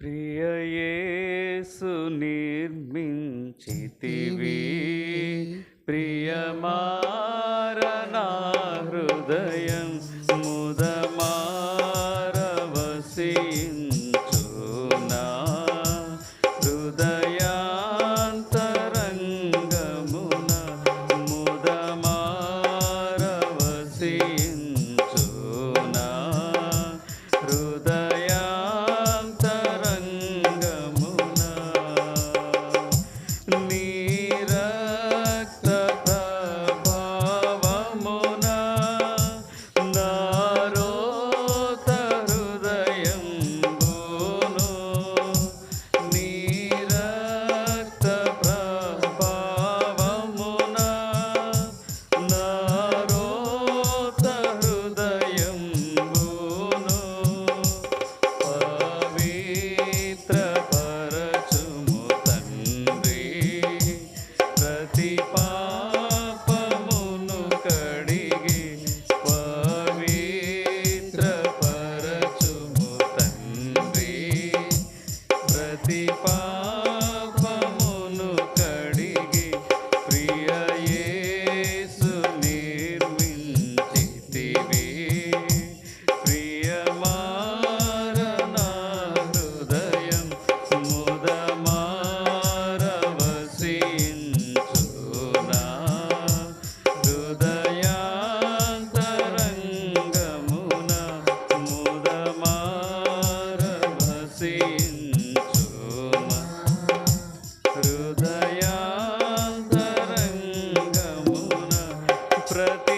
ప్రియయేసు నిర్మించితివి. ప్రియమారణ హృదయం ముదమా Oh. प्रत